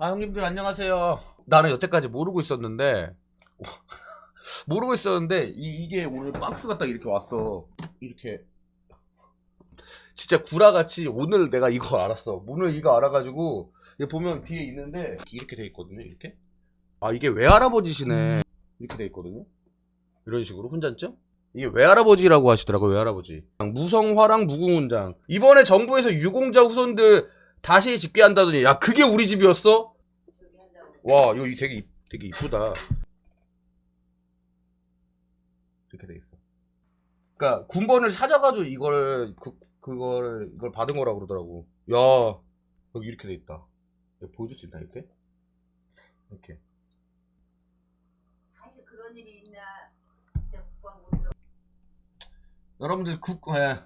아 형님들 안녕하세요. 나는 여태까지 모르고 있었는데 모르고 있었는데 이, 게 오늘 박스가 딱 이렇게 왔어. 이렇게 진짜 구라같이 오늘 내가 이거 알았어. 오늘 이거 알아가지고 이거 보면 뒤에 있는데 이렇게 돼 있거든요. 이렇게 아 이게 외할아버지시네. 이렇게 돼 있거든요. 이런 식으로 훈장증? 이게 외할아버지라고 하시더라고요. 외할아버지. 무성화랑 무궁훈장. 이번에 정부에서 유공자 후손들 다시 집계한다더니 야 그게 우리 집이었어? 와 이거 되게 이- 되게 이쁘다. 이렇게 돼 있어. 그러니까 군번을 찾아가지고 이걸 그 그걸 이걸 받은 거라고 그러더라고. 야 여기 이렇게 돼 있다. 보여줄 수 있나 이렇게? 이렇게. 사실 그런 일이 있나 여러분들 국 예.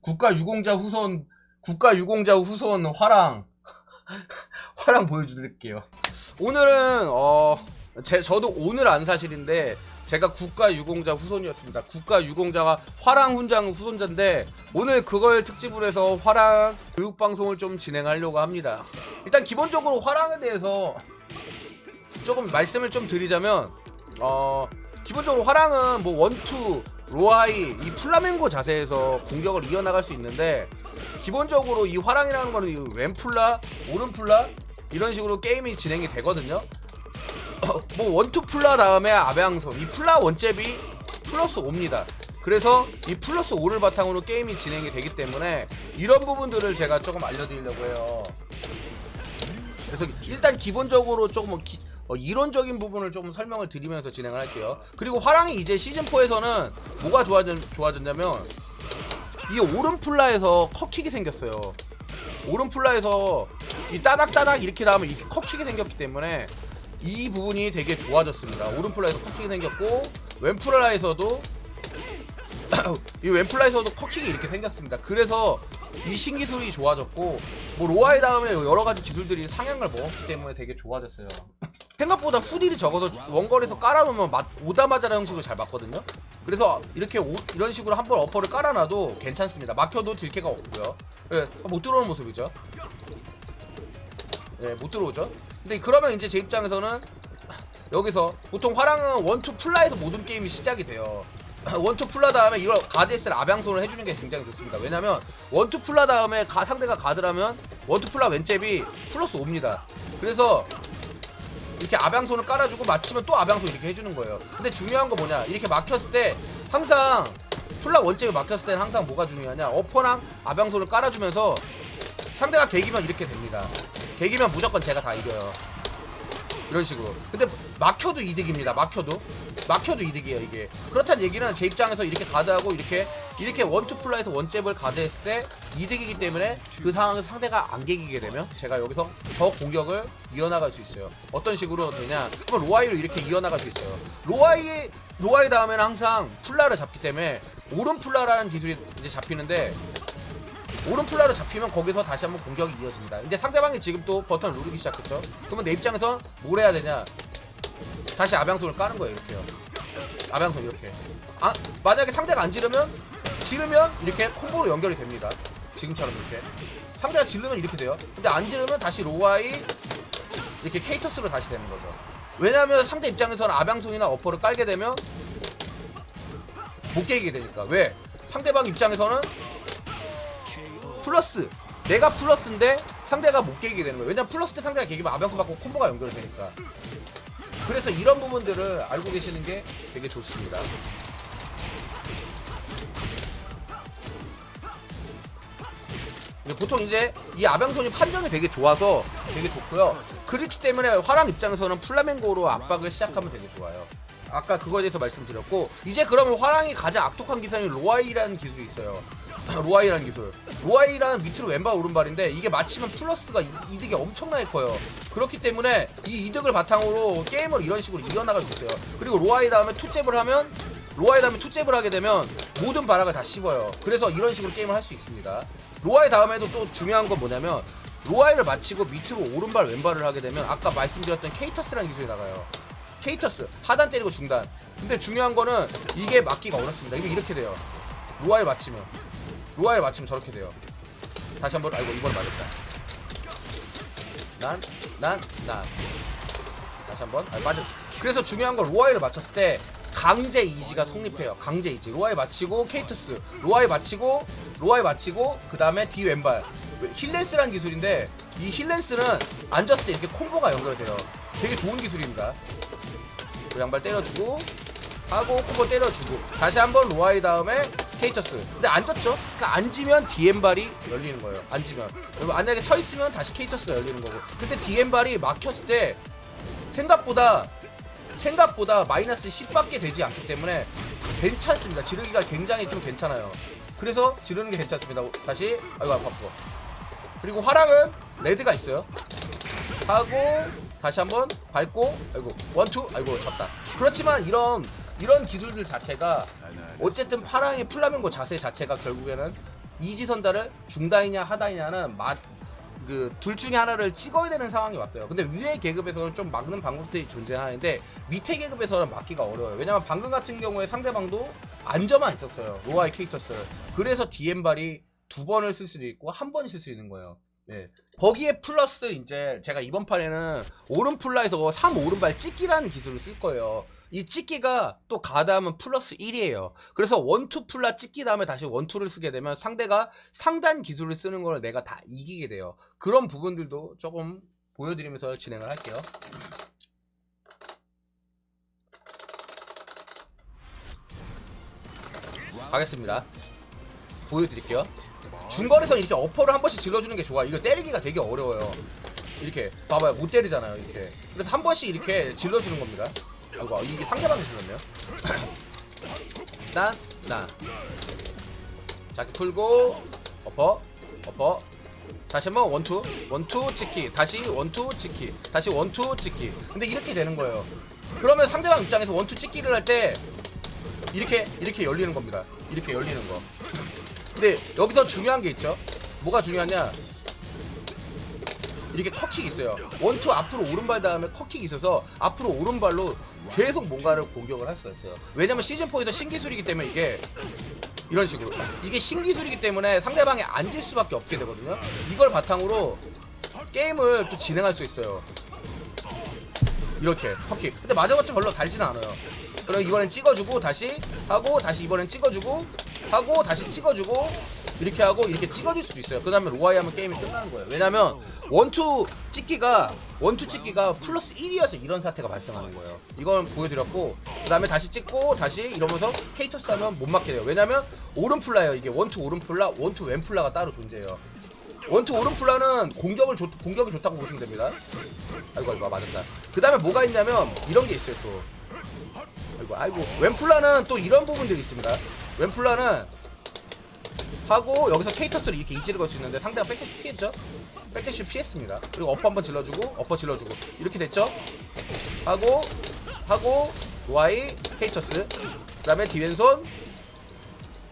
국가 유공자 후손 국가 유공자 후손 화랑 화랑 보여드릴게요. 오늘은 어 제, 저도 오늘 안 사실인데 제가 국가 유공자 후손이었습니다. 국가 유공자가 화랑 훈장 후손자인데 오늘 그걸 특집으로 해서 화랑 교육 방송을 좀 진행하려고 합니다. 일단 기본적으로 화랑에 대해서 조금 말씀을 좀 드리자면 어 기본적으로 화랑은 뭐 원투 로하이 이 플라멩고 자세에서 공격을 이어나갈 수 있는데 기본적으로 이 화랑이라는 거는 이 왼플라 오른플라 이런 식으로 게임이 진행이 되거든요. 뭐 원투 플라 다음에 아베앙손 이 플라 원잽이 플러스 5입니다. 그래서 이 플러스 5를 바탕으로 게임이 진행이 되기 때문에 이런 부분들을 제가 조금 알려드리려고 해요. 그래서 일단 기본적으로 조금 기- 어, 이론적인 부분을 좀 설명을 드리면서 진행을 할게요. 그리고 화랑이 이제 시즌 4에서는 뭐가 좋아졌, 좋아졌냐면 이 오른 플라에서 컵킥이 생겼어요. 오른 플라에서 이 따닥따닥 이렇게 나오면 이렇게 컵킥이 생겼기 때문에 이 부분이 되게 좋아졌습니다. 오른 플라에서 컵킥이 생겼고 왼 플라에서도 이 왼플라에서도 컵킥이 이렇게 생겼습니다. 그래서 이 신기술이 좋아졌고 뭐 로아의 다음에 여러 가지 기술들이 상향을 먹었기 때문에 되게 좋아졌어요. 생각보다 후딜이 적어서 원거리에서 깔아놓으면 맞, 오다마자라는 형식으로 잘 맞거든요. 그래서 이렇게 오- 이런 식으로 한 번 어퍼를 깔아놔도 괜찮습니다. 막혀도 딜캐가 없고요. 예, 못 들어오는 모습이죠. 예, 못 들어오죠. 근데 그러면 이제 제 입장에서는 여기서 보통 화랑은 원투 플라에서 모든 게임이 시작이 돼요. 원투 플라 다음에 이걸 가드 했을 때 아방손을 해주는 게 굉장히 좋습니다. 왜냐면 원투 플라 다음에 가- 상대가 가드라면 원투 플라 왼잽이 플러스 5입니다. 그래서 이렇게 아방손을 깔아주고 맞히면 또 아방손 이렇게 해주는 거예요. 근데 중요한 거 뭐냐? 이렇게 막혔을 때 항상 플라 원잽이 막혔을 때는 항상 뭐가 중요하냐? 어퍼랑 아방손을 깔아주면서 상대가 개기면 이렇게 됩니다. 개기면 무조건 제가 다 이겨요. 이런 식으로. 근데 막혀도 이득입니다. 막혀도. 막혀도 이득이에요, 이게. 그렇다는 얘기는 제 입장에서 이렇게 가드하고 이렇게 이렇게 원투 플라에서 원잽을 가드했을 때 이득이기 때문에 그 상황에서 상대가 안 개기게 되면 제가 여기서 더 공격을 이어나갈 수 있어요. 어떤 식으로 되냐? 그러면 로아이로 이렇게 이어나갈 수 있어요. 로아이 로아이 다음에는 항상 플라를 잡기 때문에 오른 플라라는 기술이 이제 잡히는데 오른 플라로 잡히면 거기서 다시 한번 공격이 이어집니다. 근데 상대방이 지금 또 버튼을 누르기 시작했죠. 그러면 내 입장에서 뭘 해야 되냐? 다시 아방손을 까는 거예요, 이렇게요. 아방손 이렇게. 아, 만약에 상대가 안 지르면 지르면 이렇게 콤보로 연결이 됩니다. 지금처럼 이렇게. 상대가 지르면 이렇게 돼요. 근데 안 지르면 다시 로아이 이렇게 케이터스로 다시 되는 거죠. 왜냐하면 상대 입장에서는 아방손이나 어퍼를 깔게 되면 못 깨게 되니까. 왜? 상대방 입장에서는 플러스 내가 플러스인데 상대가 못 깨게 되는 거예요. 왜냐면 플러스 때 상대가 깨기면 아병수 받고 콤보가 연결이 되니까. 그래서 이런 부분들을 알고 계시는 게 되게 좋습니다. 보통 이제 이 아병손이 판정이 되게 좋아서 되게 좋고요. 그렇기 때문에 화랑 입장에서는 플라멩고로 압박을 시작하면 되게 좋아요. 아까 그거에 대해서 말씀드렸고 이제 그러면 화랑이 가장 악독한 기술이 로아이라는 기술이 있어요. 로아이라는 기술. 로아이라는 밑으로 왼발 오른발인데 이게 맞히면 플러스가 이- 이득이 엄청나게 커요. 그렇기 때문에 이 이득을 바탕으로 게임을 이런 식으로 이어나갈 수 있어요. 그리고 로아이 다음에 투잽을 하면 로아이 다음에 투잽을 하게 되면 모든 바락을 다 씹어요. 그래서 이런 식으로 게임을 할 수 있습니다. 로아이 다음에도 또 중요한 건 뭐냐면 로아이를 마치고 밑으로 오른발 왼발을 하게 되면 아까 말씀드렸던 케이터스라는 기술이 나가요. 케이터스 하단 때리고 중단. 근데 중요한 거는 이게 맞기가 어렵습니다. 이게 이렇게 돼요. 로아이 맞히면 로아이 맞히면 저렇게 돼요. 다시 한번 아이고 이번 맞았다. 난, 난, 난. 다시 한번. 아, 맞아. 그래서 중요한 건 로아이를 맞췄을 때 강제 이지가 성립해요. 강제 이지. 로아이 맞히고 케이투스. 로아이 맞히고 로아이 맞히고 그 다음에 뒤 왼발. 힐렌스라는 기술인데 이 힐렌스는 앉았을 때 이렇게 콤보가 연결돼요. 되게 좋은 기술입니다. 그 양발 때려주고 하고 콤보 때려주고 다시 한번 로아이 다음에 케이터스. 근데 앉았죠? 그러니까 앉으면 DM발이 열리는 거예요. 앉으면. 그리고 만약에 서 있으면 다시 케이터스가 열리는 거고. 근데 DM발이 막혔을 때 생각보다 생각보다 마이너스 10밖에 되지 않기 때문에 괜찮습니다. 지르기가 굉장히 좀 괜찮아요. 그래서 지르는 게 괜찮습니다. 다시. 아이고 아파. 그리고 화랑은 레드가 있어요. 하고 다시 한번 밟고 아이고 원투. 아이고 졌다. 그렇지만 이런 이런 기술들 자체가 어쨌든 파랑의 플라멩고 자세 자체가 결국에는 이지선다를 중단이냐 하단이냐는 그둘 중에 하나를 찍어야 되는 상황이 왔어요. 근데 위의 계급에서는 좀 막는 방법들이 존재하는데 밑에 계급에서는 막기가 어려워요. 왜냐면 방금 같은 경우에 상대방도 안저만 있었어요. 로아이 케이터스를. 그래서 DM발이 두 번을 쓸 수도 있고 한 번 쓸 수 있는 거예요. 네. 거기에 플러스 이제 제가 이번 판에는 오른플라에서 3 오른발 찍기라는 기술을 쓸 거예요. 이 찍기가 또 가다하면 플러스 1이에요. 그래서 원투 플라 찍기 다음에 다시 원투를 쓰게 되면 상대가 상단 기술을 쓰는 걸 내가 다 이기게 돼요. 그런 부분들도 조금 보여드리면서 진행을 할게요. 가겠습니다. 보여드릴게요. 중거리에서 이렇게 어퍼를 한 번씩 질러주는 게 좋아. 이거 때리기가 되게 어려워요. 이렇게 봐봐요 못 때리잖아요 이렇게 그래서 한 번씩 이렇게 질러주는 겁니다 아이고 이게 상대방이 질렀네요 난, 나. 자, 풀고, 어퍼, 어퍼. 다시 한번 원투, 원투 찍기. 다시 원투 찍기. 다시 원투 찍기. 근데 이렇게 되는 거예요. 그러면 상대방 입장에서 원투 찍기를 할 때, 이렇게, 이렇게 열리는 겁니다. 이렇게 열리는 거. 근데 여기서 중요한 게 있죠. 뭐가 중요하냐. 이렇게 컷킥이 있어요. 원투 앞으로 오른발 다음에 컷킥이 있어서 앞으로 오른발로 계속 뭔가를 공격을 할 수가 있어요. 왜냐면 시즌4에서 신기술이기 때문에 이게 이런 식으로 이게 신기술이기 때문에 상대방이 앉을 수밖에 없게 되거든요. 이걸 바탕으로 게임을 또 진행할 수 있어요. 이렇게 컷킥. 근데 맞아봤자 별로 달지는 않아요. 그럼 이번엔 찍어주고 다시 하고 다시 이번엔 찍어주고 하고 다시 찍어주고 이렇게 하고 이렇게 찍어줄 수도 있어요. 그 다음에 로아이 하면 게임이 끝나는 거예요. 왜냐면 원투 찍기가 원투 찍기가 플러스 1이어서 이런 사태가 발생하는 거예요. 이건 보여드렸고 그 다음에 다시 찍고 다시 이러면서 케이터스 하면 못 맞게 돼요. 왜냐면 오른플라예요. 이게 원투 오른플라, 원투 왼플라가 따로 존재해요. 원투 오른플라는 공격을 좋, 공격이 좋다고 보시면 됩니다. 아이고 아이고 맞았다. 그 다음에 뭐가 있냐면 이런 게 있어요 또. 아이고 아이고 왼플라는 또 이런 부분들이 있습니다. 왼플라는 하고 여기서 케이터스를 이렇게 이지를 걸 수 있는데 상대가 백대시 피했죠? 백대시 피했습니다. 그리고 어퍼 한번 질러주고 어퍼 질러주고. 이렇게 됐죠? 하고 하고 Y 케이터스 그 다음에 뒤왼손.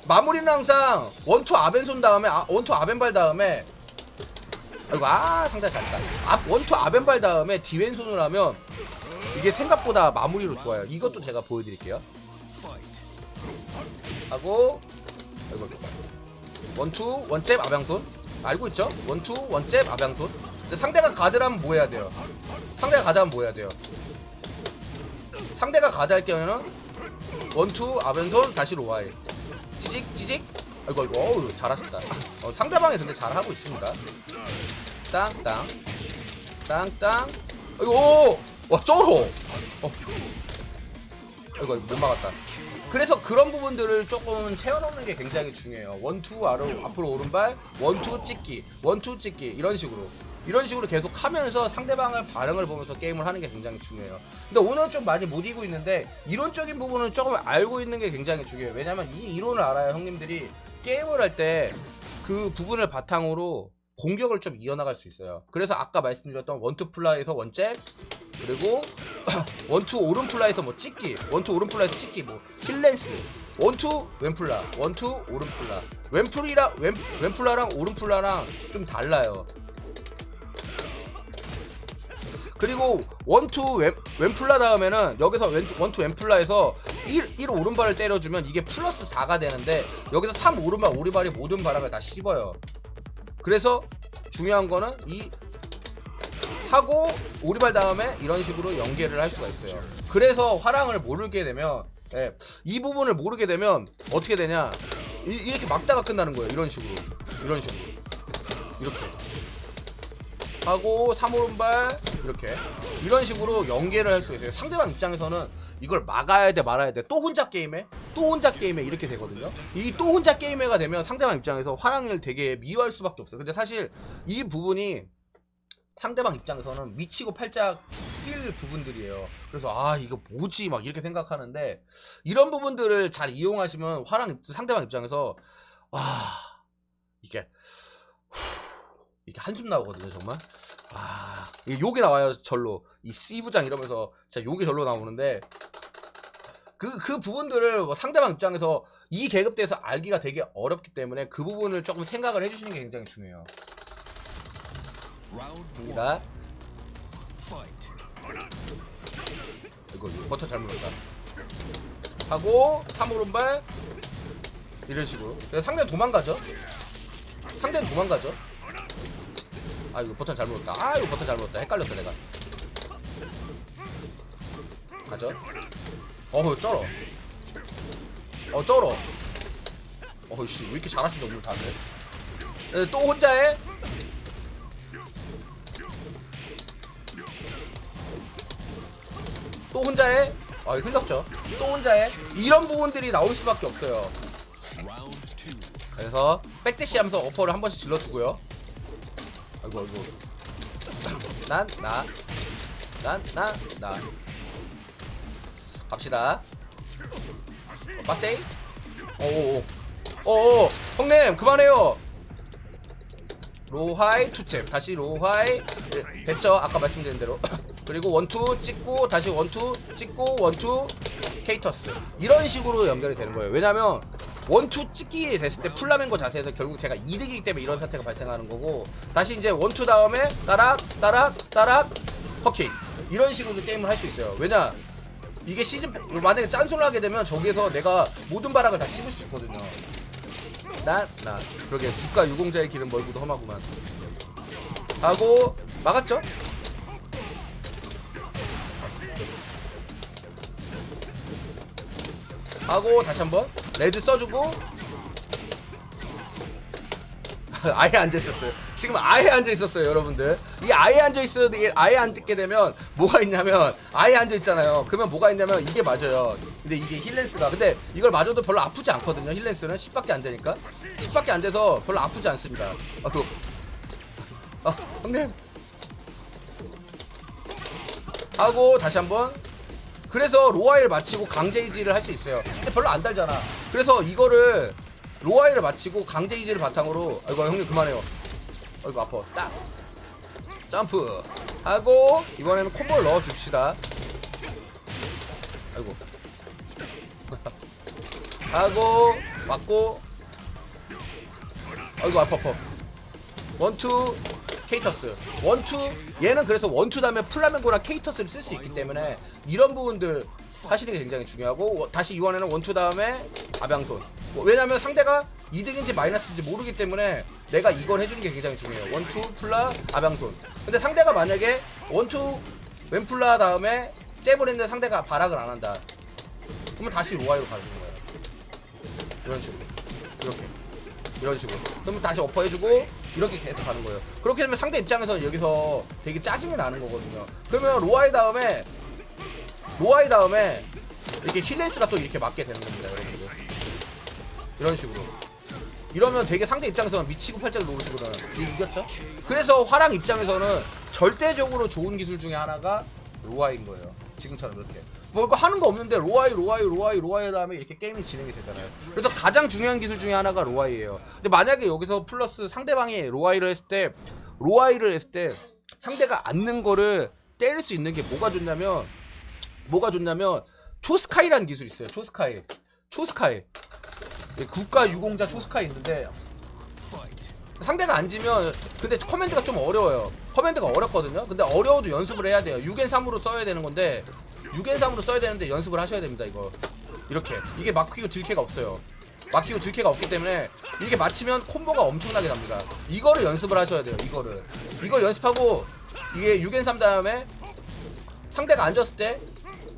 마무리는 항상 원투 아벤손 다음에 아, 원투 아벤발 다음에 아이고 아 상대 잘했다. 앞 원투 아벤발 다음에 뒤왼손을 하면 이게 생각보다 마무리로 좋아요. 이것도 제가 보여드릴게요. 하고 아이고 원투 원잽 아병손 알고 있죠? 원투 원잽 아병손 근데 상대가 가드라면 뭐 해야 돼요? 상대가 가드하면 뭐 해야 돼요? 상대가 가드 할 경우에는 원투 아벤손 다시 로아이 찌직 찌직 아이고 아이고 어우 잘하셨다 어, 상대방이 근데 잘하고 있습니다 땅땅 땅땅 아이고 오! 와 쩔어 어. 아이고 못 막았다 그래서 그런 부분들을 조금 채워넣는 게 굉장히 중요해요. 원투 아로 앞으로 오른발, 원투 찍기, 원투 찍기 이런 식으로 이런 식으로 계속 하면서 상대방을 반응을 보면서 게임을 하는 게 굉장히 중요해요. 근데 오늘은 좀 많이 못 이기고 있는데 이론적인 부분은 조금 알고 있는 게 굉장히 중요해요. 왜냐면 이 이론을 알아야 형님들이 게임을 할 때 그 부분을 바탕으로 공격을 좀 이어나갈 수 있어요. 그래서 아까 말씀드렸던 원투 플라이에서 원잽 그리고 원투 오른 플라에서 뭐 찍기 원투 오른 플라에서 찍기 뭐 힐렌스 원투 왼플라 원투 오른 플라. 왼플이랑 왼, 왼플라랑 오른 플라랑 좀 달라요. 그리고 원투 왼, 왼플라 다음에는 여기서 왼, 원투 왼플라에서 1, 1 오른발을 때려주면 이게 플러스 4가 되는데 여기서 3 오른발 오른발이 모든 바람을 다 씹어요 그래서 중요한 거는 이 하고 오리발 다음에 이런 식으로 연계를 할 수가 있어요. 그래서 화랑을 모르게 되면 예, 이 부분을 모르게 되면 어떻게 되냐? 이, 이렇게 막다가 끝나는 거예요. 이런 식으로. 이런 식으로. 이렇게. 하고 3오른발 이렇게. 이런 식으로 연계를 할 수 있어요. 상대방 입장에서는 이걸 막아야 돼 말아야 돼. 또 혼자 게임에 또 혼자 게임에 이렇게 되거든요. 이 또 혼자 게임에가 되면 상대방 입장에서 화랑을 되게 미워할 수밖에 없어요. 근데 사실 이 부분이 상대방 입장에서는 미치고 팔짝 뛸 부분들이에요. 그래서 아 이거 뭐지 막 이렇게 생각하는데 이런 부분들을 잘 이용하시면 화랑 입- 상대방 입장에서 와 이게 후, 이게 한숨 나오거든요 정말. 아 이게 욕이 나와요 절로 이 C부장 이러면서 진짜 욕이 절로 나오는데 그 그 부분들을 뭐 상대방 입장에서 이 계급대에서 알기가 되게 어렵기 때문에 그 부분을 조금 생각을 해주시는 게 굉장히 중요해요. Fight. 이거 버터 잘못 넣었다. 하고 3오른발 이런 식으로. 그래서 상대 도망가죠. 상대는 도망가죠. 아 이거 버튼 잘못 넣었다. 아 이거 버튼 잘못 넣었다. 헷갈렸다 내가. 가죠. 어우 쩔어. 어 쩔어. 어이씨 왜 이렇게 잘하시죠 오늘 다들. 네, 또 혼자 해. 또 혼자 해. 아 이거 흘렸죠. 또 혼자 해. 이런 부분들이 나올 수밖에 없어요. 그래서 백대시 하면서 어퍼를 한 번씩 질러주고요. 아이고 아이고. 난 나. 난나 나. 갑시다. 어, 빠세이. 오오오. 오오. 형님 그만해요. 로하이 투잽 다시 로하이 네, 됐죠 아까 말씀드린 대로 그리고 원투 찍고 다시 원투 찍고 원투 케이터스 이런 식으로 연결이 되는 거예요 왜냐면 원투 찍기 됐을 때 플라멩고 자세에서 결국 제가 이득이기 때문에 이런 사태가 발생하는 거고 다시 이제 원투 다음에 따락 따락 따락 퍼킹 이런 식으로 게임을 할 수 있어요 왜냐 이게 시즌 만약에 짠솔을 하게 되면 저기에서 내가 모든 바락을 다 씹을 수 있거든요 나, 나. 그러게 국가 유공자의 길은 멀고도 험하구만. 하고 막았죠? 하고 다시 한번 레드 써주고 아예 앉아 있었어요. 지금 아예 앉아 있었어요, 여러분들. 이 아예 앉아 이게 아예 앉게 되면 뭐가 있냐면 아예 앉아 있잖아요. 그러면 뭐가 있냐면 이게 맞아요. 근데 이게 힐렌스가 근데 이걸 맞아도 별로 아프지 않거든요. 힐렌스는 10밖에 안 되니까 10밖에 안 돼서 별로 아프지 않습니다. 아 그. 아 형님. 하고 다시 한번 그래서 로아일 마치고 강제이지를 할 수 있어요. 근데 별로 안 달잖아. 그래서 이거를 로아일을 마치고 강제이지를 바탕으로 아이고 형님 그만해요. 아이고 아파. 딱 점프 하고 이번에는 콤보를 넣어 줍시다. 아이고. 하고 맞고. 아이고 아파 아파. 원투 케이터스. 원투 얘는 그래서 원투 다음에 플라멩고랑 케이터스를 쓸 수 있기 때문에 이런 부분들 하시는 게 굉장히 중요하고 워- 다시 이번에는 원투 다음에 아병손. 뭐, 왜냐면 상대가 이득인지 마이너스인지 모르기 때문에 내가 이걸 해주는 게 굉장히 중요해요. 원투 플라 아병손. 근데 상대가 만약에 원투 왼플라 다음에 잽을 했는데 상대가 발악을 안 한다. 그러면 다시 로아이로 가는 거예요. 이런 식으로. 이렇게. 이런 식으로. 그러면 다시 어퍼 해주고 이렇게 계속 가는 거예요. 그렇게 되면 상대 입장에서 여기서 되게 짜증이 나는 거거든요. 그러면 로아이 다음에 로아이 다음에 이렇게 힐레스가 또 이렇게 맞게 되는 겁니다. 여러분들. 이런 식으로 이러면 되게 상대 입장에서는 미치고 팔짝 노르시거든. 이겼죠? 그래서 화랑 입장에서는 절대적으로 좋은 기술 중에 하나가 로아인 거예요. 지금처럼 이렇게. 뭐 이거 하는 거 없는데 로아이 로아이 로아이 로아이 다음에 이렇게 게임이 진행이 되잖아요. 그래서 가장 중요한 기술 중에 하나가 로아이예요. 근데 만약에 여기서 플러스 상대방이 로아이를 했을 때 로아이를 했을 때 상대가 앉는 거를 때릴 수 있는 게 뭐가 좋냐면 뭐가 좋냐면 초스카이라는 기술이 있어요. 초스카이. 초스카이. 예, 국가 유공자 초스카이 있는데. 상대가 앉으면 근데 커맨드가 좀 어려워요. 커맨드가 어렵거든요. 근데 어려워도 연습을 해야 돼요. 6엔 3으로 써야 되는 건데 6엔 3으로 써야 되는데 연습을 하셔야 됩니다 이거. 이렇게. 이게 막히고 들캐가 없어요. 막히고 들캐가 없기 때문에 이게 맞히면 콤보가 엄청나게 납니다. 이거를 연습을 하셔야 돼요 이거를. 이걸 연습하고 이게 6엔 3 다음에 상대가 앉았을 때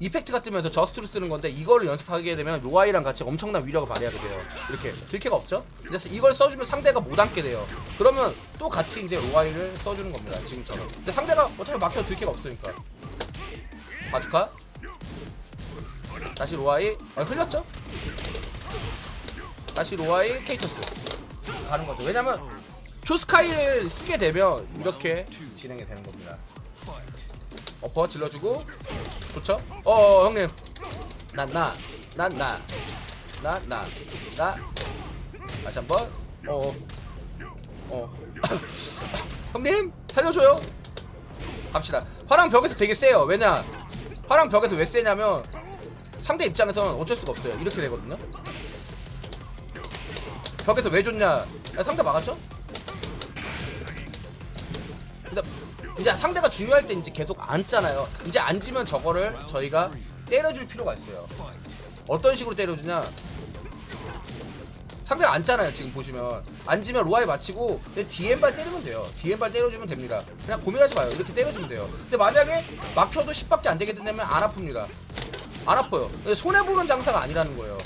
이펙트가 뜨면서 저스트를 쓰는 건데 이거를 연습하게 되면 로아이랑 같이 엄청난 위력을 발휘하게 돼요. 이렇게 들캐가 없죠? 그래서 이걸 써주면 상대가 못 앉게 돼요. 그러면 또 같이 이제 로아이를 써주는 겁니다. 지금처럼. 근데 상대가 어차피 막혀 들캐가 없으니까. 바주카. 다시 로아이. 아, 흘렸죠? 다시 로아이 케이터스. 가는 거죠. 왜냐면 초스카이를 쓰게 되면 이렇게 진행이 되는 겁니다. 어퍼 질러주고. 좋죠? 어 형님. 난나난나난나나. 다시 한번. 어어. 어. 형님 살려줘요. 갑시다. 화랑 벽에서 되게 세요. 왜냐? 화랑 벽에서 왜 세냐면 상대 입장에서는 어쩔 수가 없어요. 이렇게 되거든요. 벽에서 왜 좋냐? 야, 상대 막았죠? 근데 이제 상대가 중요할 때 이제 계속 앉잖아요. 이제 앉으면 저거를 저희가 때려줄 필요가 있어요. 어떤 식으로 때려주냐? 상대가 앉잖아요. 지금 보시면 앉으면 로아에 맞히고 DM발 때리면 돼요. DM발 때려주면 됩니다. 그냥 고민하지 마요. 이렇게 때려주면 돼요. 근데 만약에 막혀도 10밖에 안 되게 된다면 안 아픕니다. 안 아파요. 근데 손해 보는 장사가 아니라는 거예요.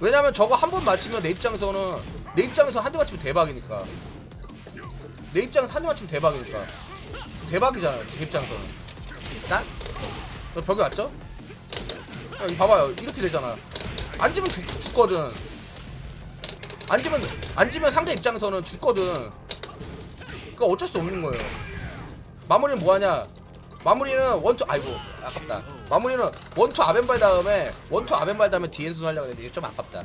왜냐면 저거 한 번 맞히면 내 입장에서는 내 입장에서 한 대 맞히면 대박이니까. 내 입장에서 한 대 맞히면 대박이니까. 대박이잖아요. 제 입장에서는. 난? 너 벽에 왔죠? 야, 이 봐봐요. 이렇게 되잖아. 앉으면 죽, 죽거든. 앉으면, 앉으면 상대 입장에서는 죽거든. 그니까 어쩔 수 없는 거예요. 마무리는 뭐 하냐? 마무리는 원투, 아이고, 아깝다. 마무리는 원투 아벤발 다음에, 원투 아벤발 다음에 디엔순 하려고 했는데 이게 좀 아깝다.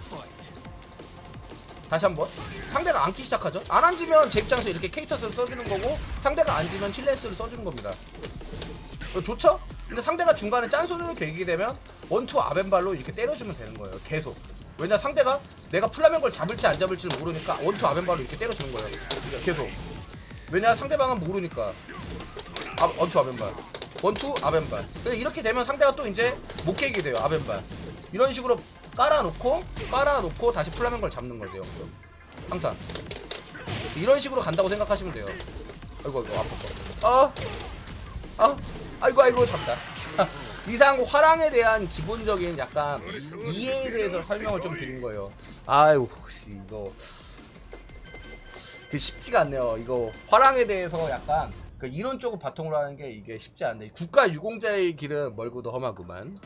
다시 한번. 상대가 앉기 시작하죠? 안 앉으면 제 입장에서 이렇게 케이터스를 써주는 거고 상대가 앉으면 힐렌스를 써주는 겁니다. 어, 좋죠? 근데 상대가 중간에 짠소리를 개기게 되면 원투 아벤발로 이렇게 때려주면 되는 거예요 계속. 왜냐 상대가 내가 플라멩고를 잡을지 안 잡을지를 모르니까 원투 아벤발로 이렇게 때려주는 거예요 계속. 왜냐 상대방은 모르니까. 아, 원투 아벤발. 원투 아벤발. 이렇게 되면 상대가 또 이제 못 깨게 돼요 아벤발. 이런 식으로 깔아놓고 깔아놓고 다시 플라멩고를 잡는 거죠 항상. 이런 식으로 간다고 생각하시면 돼요. 아이고 아이고 아팠어? 아, 아 아이고 아이고 잡다. 이상 화랑에 대한 기본적인 약간 이해에 대해서 설명을 좀 드린 거예요. 아유 혹시 이거. 그 쉽지가 않네요. 이거 화랑에 대해서 약간 그 이론적으로 바통을 하는 게 이게 쉽지 않네. 국가 유공자의 길은 멀고도 험하구만